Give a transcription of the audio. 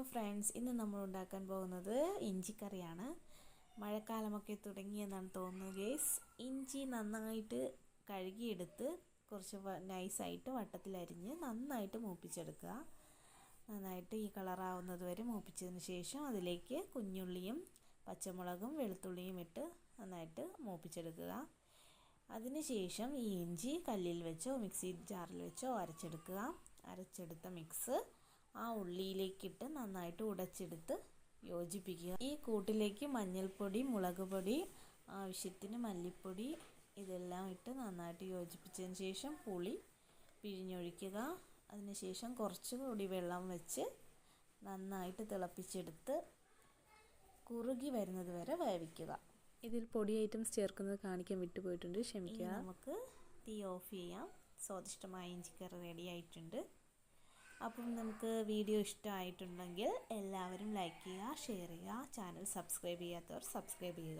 Hello friends ഇന്ന് നമ്മൾ ഉണ്ടാക്കാൻ പോകുന്നത് ഇഞ്ചിക്കറിയാണ്. മഴക്കാലമൊക്കെ തുടങ്ങിയെന്നാണ് തോന്നുന്നത് ഗേസ് ഇഞ്ചി നന്നായിട്ട് കഴുകിയെടുത്ത് കുറച്ച് നൈസായിട്ട് വട്ടത്തിലരിഞ്ഞ് നന്നായിട്ട് മൂപ്പിച്ചെടുക്കുക. നന്നായിട്ട് ഈ കളറാവുന്നത് വരെ മൂപ്പിച്ചതിന് ശേഷം അതിലേക്ക് കുഞ്ഞുള്ളിയും പച്ചമുളകും വെളുത്തുള്ളിയും ഇട്ട് നന്നായിട്ട് മൂപ്പിച്ചെടുക്കുക. അതിനുശേഷം ഈ ഇഞ്ചി കല്ലിൽ വെച്ചോ മിക്സി ജാറിൽ വെച്ചോ അരച്ചെടുക്കുക. അരച്ചെടുത്ത മിക്സ് ആ ഉള്ളിയിലേക്കിട്ട് നന്നായിട്ട് ഉടച്ചെടുത്ത് യോജിപ്പിക്കുക. ഈ കൂട്ടിലേക്ക് മഞ്ഞൾപ്പൊടി മുളക് പൊടി ആവശ്യത്തിന് മല്ലിപ്പൊടി ഇതെല്ലാം ഇട്ട് നന്നായിട്ട് യോജിപ്പിച്ചതിന് ശേഷം പുളി പിഴിഞ്ഞൊഴിക്കുക. അതിനുശേഷം കുറച്ചുകൂടി വെള്ളം വെച്ച് നന്നായിട്ട് തിളപ്പിച്ചെടുത്ത് കുറുകി വരുന്നത് വരെ വേവിക്കുക. ഇതിൽ പൊടി ഐറ്റംസ് ചേർക്കുന്നത് കാണിക്കാൻ വിട്ടുപോയിട്ടുണ്ട്. ക്ഷമിക്കുക. നമുക്ക് തീ ഓഫ് ചെയ്യാം. സ്വാദിഷ്ടമായ ഇഞ്ചിക്കറി റെഡി ആയിട്ടുണ്ട്. അപ്പം നമുക്ക് വീഡിയോ ഇഷ്ടമായിട്ടുണ്ടെങ്കിൽ എല്ലാവരും ലൈക്ക് ചെയ്യുക ഷെയർ ചെയ്യുക ചാനൽ സബ്സ്ക്രൈബ് ചെയ്യാത്തവർ സബ്സ്ക്രൈബ് ചെയ്യുക.